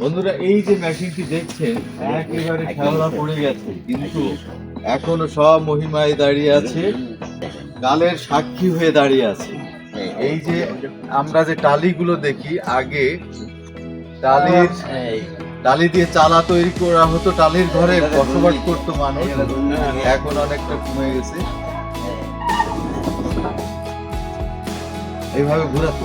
বন্ধুরা, এই যে মেশিনটি দেখছেন, একেবারে খেলা পড়ে গেছে। কিন্তু এখনও সব মহিমায় দাঁড়িয়ে আছে কালের সাক্ষী হয়ে দাঁড়িয়ে আছে। এই যে আমরা যে টালিগুলো দেখি, আগে টালির টালি দিয়ে চালা তৈরি করা হতো, টালির ঘরে বসবাস করতো মানুষ। এখন অনেকটা কমে গেছে। এইভাবে ঘুরাতো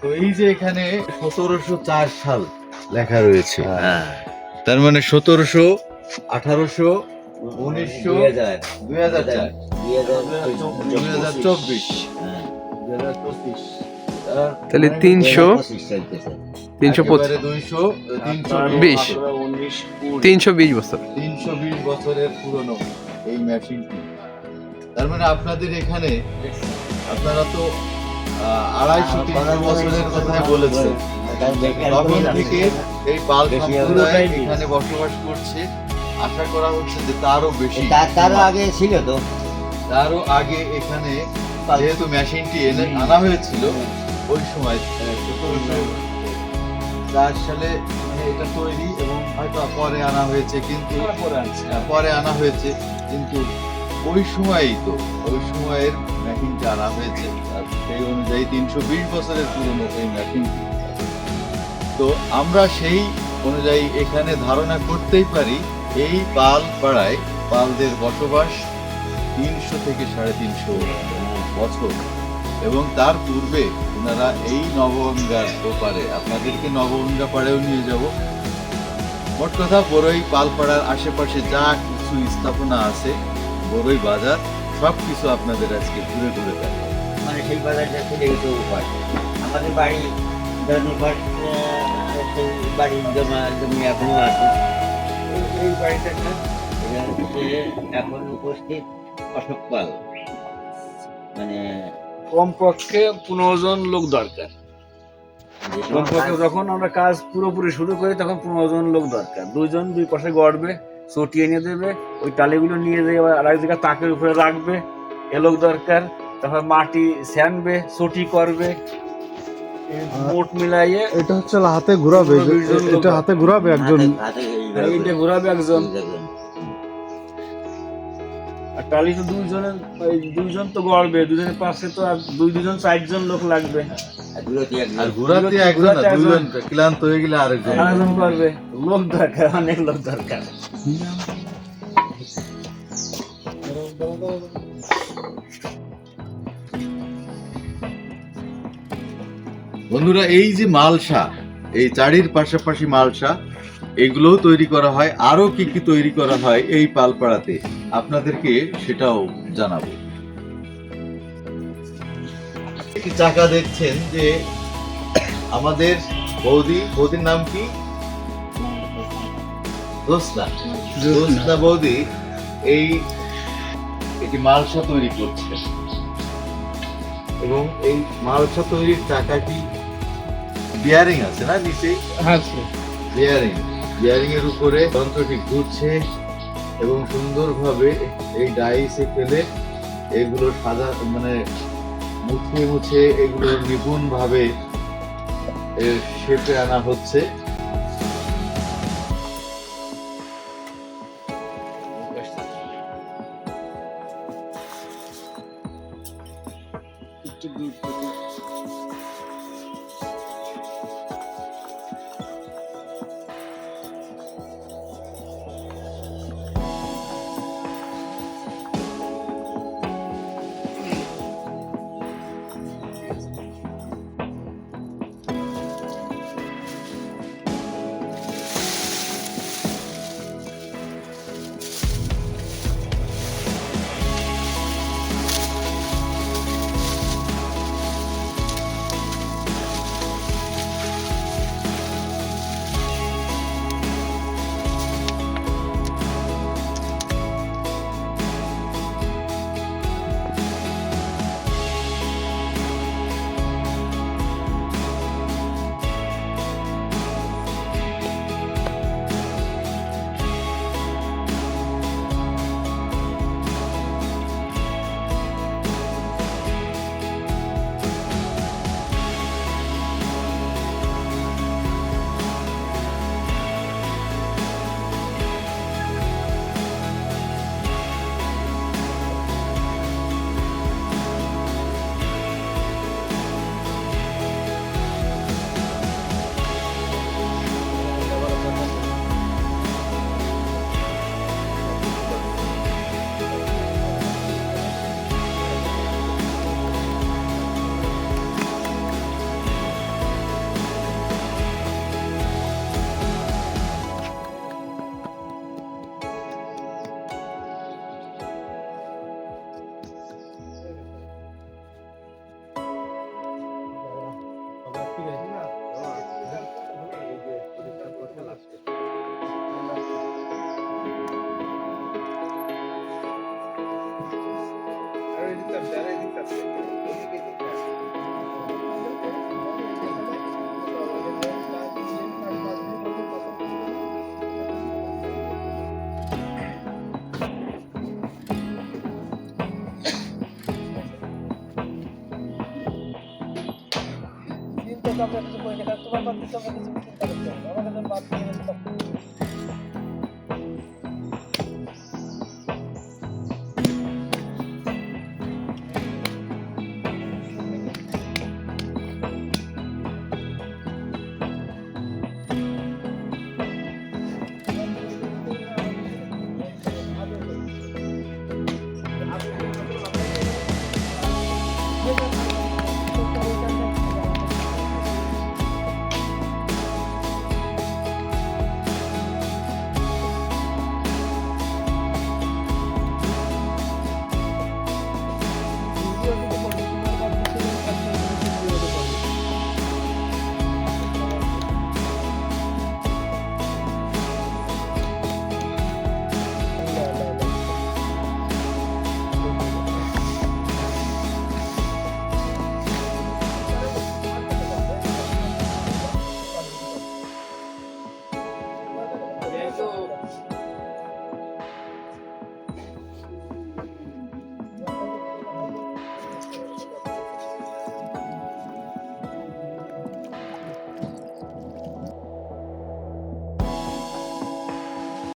তো এই যে এখানে সতেরোশো চার সাল লেখা রয়েছে। হ্যাঁ। তার মানে সতেরোশো আঠারোশো উনিশশো দুই হাজার। দুই হাজার চার। দুই হাজার দুই হাজার চব্বিশ। হ্যাঁ তাহলে তিনশো তিনশো একেবারে দুইশো তিনশো বিশ। তিনশো বিশ বছর। তিনশো বিশ বছরের পুরনো এই মেশিনটি তার মানে আপনাদের এখানে আপনারা তো আড়াইশো তিনশো বছরের কথা বলেছেন তখন থেকে এই পাল সম্প্রদায় এখানে বসবাস করছে। আশা করা হচ্ছে যে তারও বেশি তারও আগে ছিল তো। তারও আগে এখানে যেহেতু মেশিনটি এনে আনা হয়েছিল ওই সময়। চার সালে মানে এটা তৈরি এবং হয়তো পরে আনা হয়েছে কিন্তু হ্যাঁ, পরে আনা হয়েছে কিন্তু ওই সময়ই তো, ওই সময়ের মেশিনটি আনা হয়েছে, আর সেই অনুযায়ী তিনশো বিশ বছরের পুরনো এই মেশিনটি তো আমরা সেই অনুযায়ী এখানে ধারণা করতেই পারি, এই পাল পাড়ায় পালদের বসবাস তিনশো থেকে সাড়ে তিনশো বছর। এবং তার পূর্বে ওনারা এই নবগঙ্গার ওপারে, আপনাদেরকে নবগঙ্গা পাড়েও নিয়ে যাব। মোট কথা বড়ই পালপাড়ার আশেপাশে যা কিছু স্থাপনা আছে বড়ই বাজার সব কিছু আপনাদের আজকে ঘুরে ঘুরে দেখাবো। মানে সেই বাজারটা চলে গেছে উপর। আমাদের বাড়ি ধর্মঘট বাড়ির জমা জমি এখনও আছে। এই- এই বাড়িটা এখন উপস্থিত অশোক পাল। মানে কমপক্ষে পনেরো জন লোক দরকার। কমপক্ষে যখন আমরা কাজ পুরোপুরি শুরু করি তখন পনেরো জন লোক দরকার। দুইজন দুই পাশে গড়বে চটিয়ে নিয়ে দেবে ওই টালিগুলো নিয়ে যেয়ে আবার আরেক জায়গায় তাকের উপরে রাখবে এ লোক দরকার তারপর মাটি স্যানবে চটি করবে মোট মিলাইয়ে এটা হচ্ছে হাতে ঘোরাবে এটা হাতে ঘোরাবে একজন। এইভাবে এইটা ঘোরাবে একজন। আর টালি তো দুইজনের ওই দুইজন তো গড়বে দুজনের পাশে তো আর দুই দুজন চারজন লোক লাগবে। আর দূরত্ব একজন। আর ঘোরাতে একজন ক্লান্ত হয়ে গেলে আরেকজন। আরেকজন করবে। লোক দরকার, অনেক লোক দরকার। বন্ধুরা, এই যে মালসা এই চারির পাশাপাশি মালসা এগুলোও তৈরি করা হয়। আরও কি কি তৈরি করা হয় এই পালপাড়াতে, আপনাদেরকে সেটাও জানাব। চাকা দেখছেন যে আমাদের বৌদি, বৌদির নাম কি? দোসনা দোসনা বৌদি এই এটি মালসা তৈরি করছে। এবং এই মালসা তৈরির চাকাটি বিয়ারিং আছে না নিচেই? বিয়ারিং বিয়ারিং এর উপরে যন্ত্রটি ঘুরছে এবং সুন্দরভাবে এই ডাইসে ফেলে এগুলো সাজা মানে মুছিয়ে মুছে এগুলো নিপুণ ভাবে শেপে আনা হচ্ছে। তো আমরা কিছু করি না তোমার কিছু চিন্তা হবে আমাদের বাদ ね。